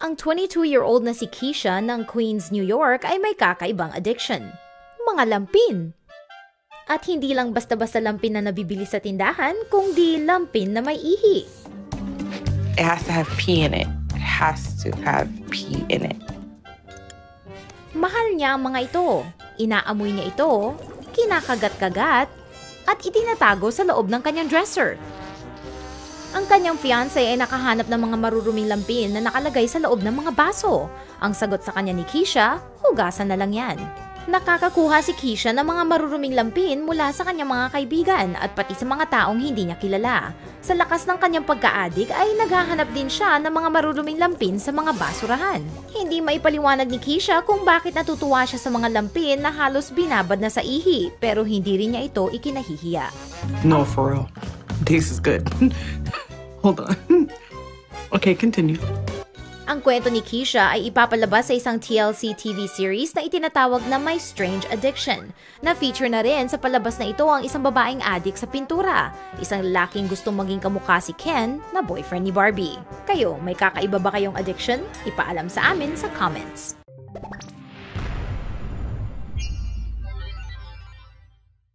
Ang 22-year-old na si Keisha ng Queens, New York ay may kakaibang addiction. Mga lampin. At hindi lang basta-basta lampin na nabibili sa tindahan, kundi lampin na may ihi. It has to have pee in it. It has to have pee in it. Mahal niya ang mga ito. Inaamoy niya ito, kinakagat-kagat, at itinatago sa loob ng kanyang dresser. Ang kanyang fiancé ay nakahanap ng mga maruruming lampin na nakalagay sa loob ng mga baso. Ang sagot sa kanya ni Keisha, hugasan na lang yan. Nakakakuha si Keisha ng mga maruruming lampin mula sa kanyang mga kaibigan at pati sa mga taong hindi niya kilala. Sa lakas ng kanyang pagka-addict ay naghahanap din siya ng mga maruruming lampin sa mga basurahan. Hindi maipaliwanag ni Keisha kung bakit natutuwa siya sa mga lampin na halos binabad na sa ihi pero hindi rin niya ito ikinahihiya. No, for real. This is good. Hold on. Okay, continue. Ang kwento ni Keisha ay ipapalabas sa isang TLC TV series na itinatawag na My Strange Addiction. Na-feature na rin sa palabas na ito ang isang babaeng addict sa pintura. Isang lalaking gustong maging kamukha si Ken na boyfriend ni Barbie. Kayo, may kakaiba ba kayong addiction? Ipaalam sa amin sa comments.